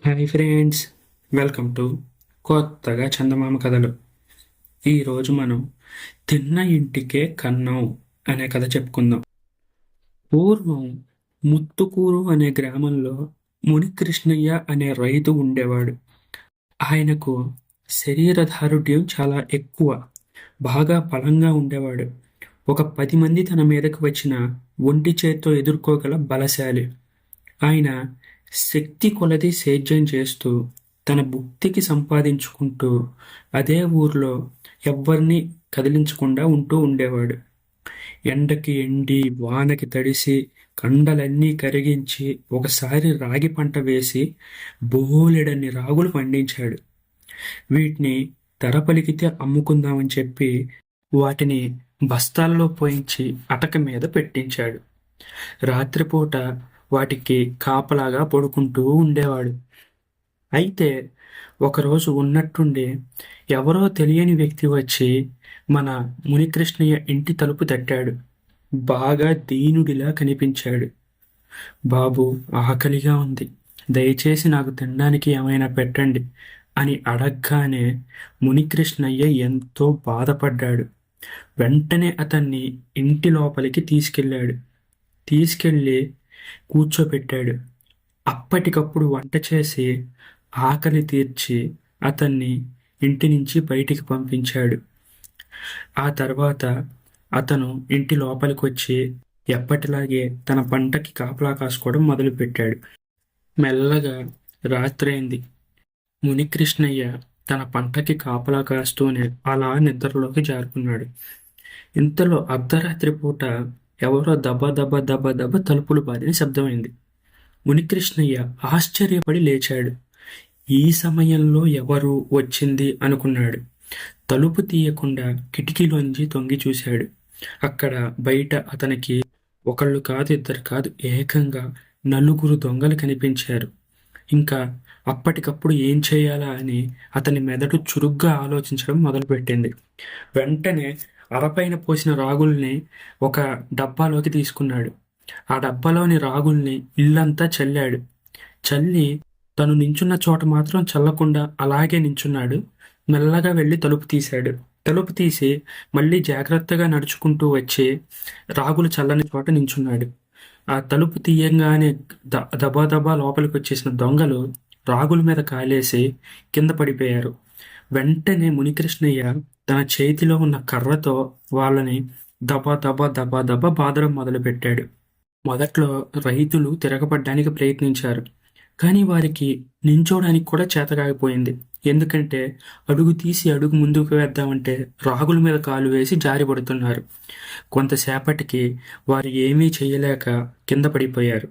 Hi friends welcome to కొత్తగా చందమామ కథలు. ఈరోజు మనం తిన్న ఇంటికే కన్నం అనే కథ చెప్పుకుందాం. పూర్వం ముత్తుకూరు అనే గ్రామంలో మునికృష్ణయ్య అనే రైతు ఉండేవాడు. ఆయనకు శరీరదారుఢ్యం చాలా ఎక్కువ బాగా బలంగా ఉండేవాడు. ఒక పది మంది తన మీదకు వచ్చిన ఒంటి చేత్తో ఎదుర్కోగల బలశాలి. ఆయన శక్తి కొలది సేద్యం చేస్తూ తన భుక్తికి సంపాదించుకుంటూ అదే ఊర్లో ఎవ్వరిని కదిలించకుండా ఉంటూ ఉండేవాడు. ఎండకి ఎండి వానకి తడిసి కండలన్నీ కరిగించి ఒకసారి రాగి పంట వేసి బోలెడన్ని రాగులు పండించాడు. వీటిని ధర పలికితే అమ్ముకుందామని చెప్పి వాటిని బస్తాల్లో పోయించి అటక మీద పెట్టించాడు. రాత్రిపూట వాటికి కాపలాగా పడుకుంటూ ఉండేవాడు. అయితే ఒకరోజు ఉన్నట్టుండి ఎవరో తెలియని వ్యక్తి వచ్చి మన మునికృష్ణయ్య ఇంటి తలుపు తట్టాడు. బాగా దీనుడిలా కనిపించాడు. బాబు ఆకలిగా ఉంది. దయచేసి నాకు తినడానికి ఏమైనా పెట్టండి అని అడగగానే మునికృష్ణయ్య ఎంతో బాధపడ్డాడు. వెంటనే అతన్ని ఇంటి లోపలికి తీసుకెళ్ళాడు. తీసుకెళ్ళి కూర్చోబెట్టాడు అప్పటికప్పుడు వంట చేసి ఆకలి తీర్చి అతన్ని ఇంటి నుంచి బయటికి పంపించాడు. ఆ తర్వాత అతను ఇంటి లోపలికి వచ్చి ఎప్పటిలాగే తన పంటకి కాపలా కాసుకోవడం మొదలుపెట్టాడు. మెల్లగా రాత్రైంది. మునికృష్ణయ్య తన పంటకి కాపలా కాస్తూనే అలా నిద్రలోకి జారుకున్నాడు. ఇంతలో అర్ధరాత్రి పూట ఎవరో దబ దబ దబ దబ తలుపులు బారిన శబ్దమైంది మునికృష్ణయ్య ఆశ్చర్యపడి లేచాడు. ఈ సమయంలో ఎవరు వచ్చింది అనుకున్నాడు. తలుపు తీయకుండా కిటికీలోంచి తొంగి చూశాడు. అక్కడ బయట అతనికి ఒకళ్ళు కాదు ఇద్దరు కాదు ఏకంగా నలుగురు దొంగలు కనిపించారు. ఇంకా అప్పటికప్పుడు ఏం చేయాలా అని అతని మెదడు చురుగ్గా ఆలోచించడం మొదలుపెట్టింది. వెంటనే అరపైన పోసిన రాగుల్ని ఒక డబ్బాలోకి తీసుకున్నాడు. ఆ డబ్బాలోని రాగుల్ని ఇల్లంతా చల్లాడు. చల్లి తను నించున్న చోట మాత్రం చల్లకుండా అలాగే నించున్నాడు. మెల్లగా వెళ్ళి తలుపు తీశాడు. తలుపు తీసి మళ్ళీ జాగ్రత్తగా నడుచుకుంటూ వచ్చి రాగులు చల్లని చోట నించున్నాడు. ఆ తలుపు తీయంగానే ద దబా దబా లోపలికి వచ్చేసిన దొంగలు రాగుల మీద కాలేసి కింద పడిపోయారు. వెంటనే మునికృష్ణయ్య తన చేతిలో ఉన్న కర్రతో వాళ్ళని దబా దబా దబా దబా బాధడం మొదలుపెట్టాడు. మొదట్లో రైతులు తిరగబడ్డానికి ప్రయత్నించారు. కానీ వారికి నించోడానికి కూడా చేతకాగిపోయింది ఎందుకంటే అడుగు తీసి అడుగు ముందుకు వేద్దామంటే రాగుల మీద కాలు వేసి జారిపడుతున్నారు కొంతసేపటికి వారు ఏమీ చేయలేక కింద పడిపోయారు.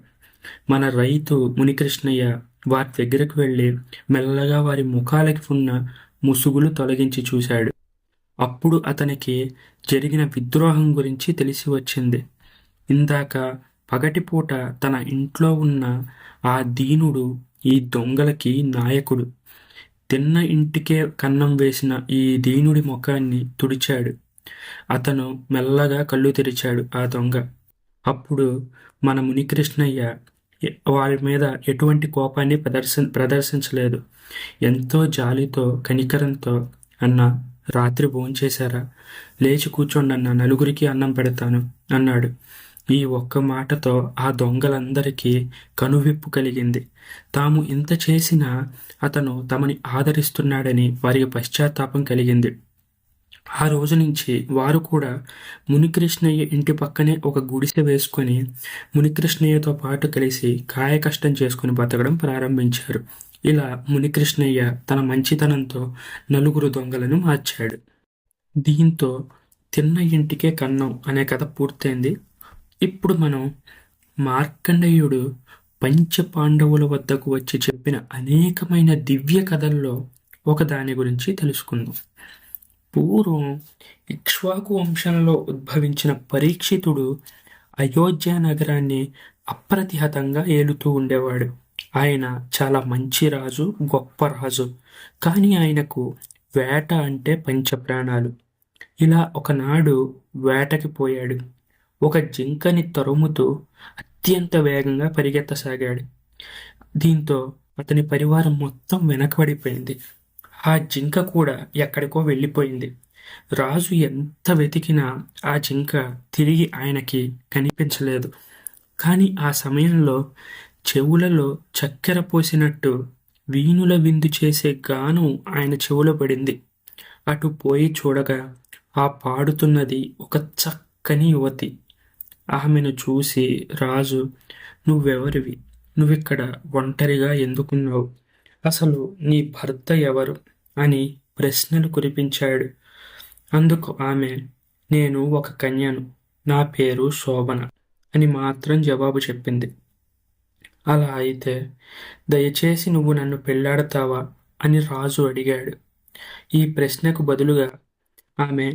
మన రైతు మునికృష్ణయ్య వారి దగ్గరకు వెళ్ళి మెల్లగా వారి ముఖాలకి ఉన్న ముసుగులు తొలగించి చూశాడు. అప్పుడు అతనికి జరిగిన విద్రోహం గురించి తెలిసి వచ్చింది. ఇందాక పగటిపూట తన ఇంట్లో ఉన్న ఆ దీనుడు ఈ దొంగలకి నాయకుడు. తిన్న ఇంటికే కన్నం వేసిన ఈ దీనుడి ముఖాన్ని తుడిచాడు. అతను మెల్లగా కళ్ళు తెరిచాడు ఆ దొంగ. అప్పుడు మన మునికృష్ణయ్య వారి మీద ఎటువంటి కోపాన్ని ప్రదర్శ ప్రదర్శించలేదు. ఎంతో జాలితో కనికరంతో అన్న రాత్రి భోంచేశారా? లేచి కూర్చోండి అన్న నలుగురికి అన్నం పెడతాను అన్నాడు. ఈ ఒక్క మాటతో ఆ దొంగలందరికీ కనువిప్పు కలిగింది. తాము ఇంత చేసినా అతను తమని ఆదరిస్తున్నాడని వారికి పశ్చాత్తాపం కలిగింది. ఆ రోజు నుంచి వారు కూడా మునికృష్ణయ్య ఇంటి పక్కనే ఒక గుడిసె వేసుకొని మునికృష్ణయ్యతో పాటు కలిసి కాయకష్టం చేసుకుని బతకడం ప్రారంభించారు. ఇలా మునికృష్ణయ్య తన మంచితనంతో నలుగురు దొంగలను మార్చాడు. దీంతో తిన్న ఇంటికే కన్నం అనే కథ పూర్తయింది. ఇప్పుడు మనం మార్కండేయుడు పంచ పాండవుల వద్దకు వచ్చి చెప్పిన అనేకమైన దివ్య కథల్లో ఒక దాని గురించి తెలుసుకుందాం. పూర్వం ఇక్ష్వాకు వంశంలో ఉద్భవించిన పరీక్షితుడు అయోధ్య నగరాన్ని అప్రతిహతంగా ఏలుతూ ఉండేవాడు. ఆయన చాలా మంచి రాజు గొప్ప రాజు. కానీ ఆయనకు వేట అంటే పంచప్రాణాలు. ఇలా ఒకనాడు వేటకి పోయాడు. ఒక జింకని తరుముతూ అత్యంత వేగంగా పరిగెత్తసాగాడు. దీంతో అతని పరివారం మొత్తం వెనకబడిపోయింది. ఆ జింక కూడా ఎక్కడికో వెళ్ళిపోయింది. రాజు ఎంత వెతికినా ఆ జింక తిరిగి ఆయనకి కనిపించలేదు. కానీ ఆ సమయంలో చెవులలో చక్కెర పోసినట్టు వీణుల విందు చేసే గానం ఆయన చెవులో పడింది. అటు పోయి చూడగా ఆ పాడుతున్నది ఒక చక్కని యువతి. ఆమెను చూసి రాజు నువ్వెవరివి? నువ్విక్కడ ఒంటరిగా ఎందుకున్నావు? అసలు నీ భర్త ఎవరు? అని ప్రశ్నలు కురిపించాడు. అందుకు ఆమె నేను ఒక కన్యను. నా పేరు శోభన అని మాత్రం జవాబు చెప్పింది. అలా అయితే దయచేసి నువ్వు నన్ను పెళ్ళాడతావా? అని రాజు అడిగాడు. ఈ ప్రశ్నకు బదులుగా ఆమె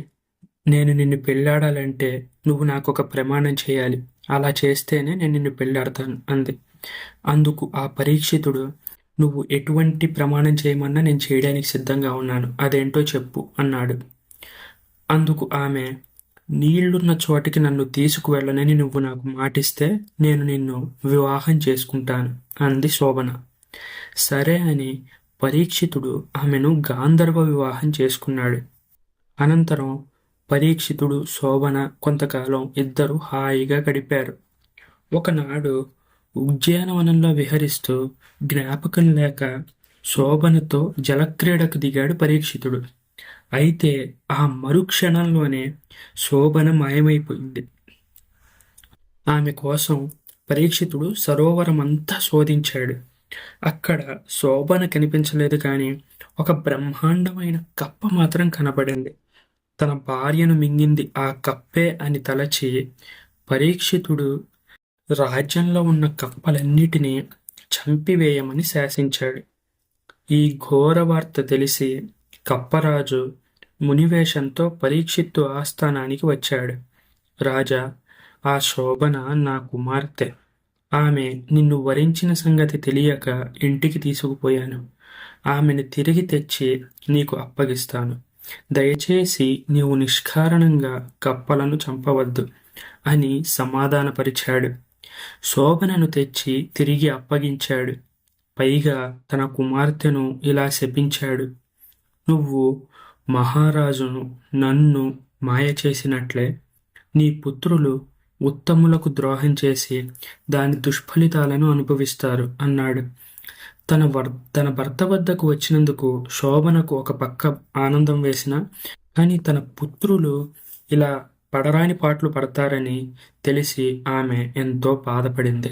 నేను నిన్ను పెళ్ళాడాలంటే నువ్వు నాకు ఒక ప్రమాణం చేయాలి. అలా చేస్తేనే నేను నిన్ను పెళ్ళాడతాను అంది. అందుకు ఆ పరీక్షితుడు నువ్వు ఎటువంటి ప్రమాణం చేయమన్నా నేను చేయడానికి సిద్ధంగా ఉన్నాను. అదేంటో చెప్పు అన్నాడు. అందుకు ఆమె నీళ్ళున్న చోటికి నన్ను తీసుకువెళ్ళనని నువ్వు నాకు మాటిస్తే నేను నిన్ను వివాహం చేసుకుంటాను అంది శోభన. సరే అని పరీక్షితుడు ఆమెను గాంధర్వ వివాహం చేసుకున్నాడు. అనంతరం పరీక్షితుడు శోభన కొంతకాలం ఇద్దరు హాయిగా గడిపారు. ఒకనాడు ఉద్యానవనంలో విహరిస్తూ జ్ఞాపకం లేక శోభనతో జలక్రీడకు దిగాడు పరీక్షితుడు. అయితే ఆ మరుక్షణంలోనే శోభన మాయమైపోయింది. ఆమె కోసం పరీక్షితుడు సరోవరం అంతా శోధించాడు. అక్కడ శోభన కనిపించలేదు కానీ ఒక బ్రహ్మాండమైన కప్ప మాత్రం కనబడింది. తన భార్యను మింగింది ఆ కప్పే అని తలచి పరీక్షితుడు రాజ్యంలో ఉన్న కప్పలన్నిటినీ చంపివేయమని శాసించాడు. ఈ ఘోర వార్త తెలిసి కప్పరాజు మునివేషంతో పరీక్షిత్తు ఆస్థానానికి వచ్చాడు. రాజా ఆ శోభన నా కుమార్తె. ఆమె నిన్ను వరించిన సంగతి తెలియక ఇంటికి తీసుకుపోయాను. ఆమెను తిరిగి తెచ్చి నీకు అప్పగిస్తాను. దయచేసి నీవు నిష్కారణంగా కప్పలను చంపవద్దు అని సమాధానపరిచాడు. శోభనను తెచ్చి తిరిగి అప్పగించాడు. పైగా తన కుమార్తెను ఇలా శపించాడు. నువ్వు మహారాజును నన్ను మాయ చేసినట్లే నీ పుత్రులు ఉత్తములకు ద్రోహం చేసి దాని దుష్ఫలితాలను అనుభవిస్తారు అన్నాడు. తన వర్ తన భర్త వద్దకు వచ్చినందుకు శోభనకు ఒక పక్క ఆనందం వేసిన కానీ తన పుత్రులు ఇలా పడరాని పాటలు పడతారని తెలిసి ఆమె ఎంతో బాధపడింది.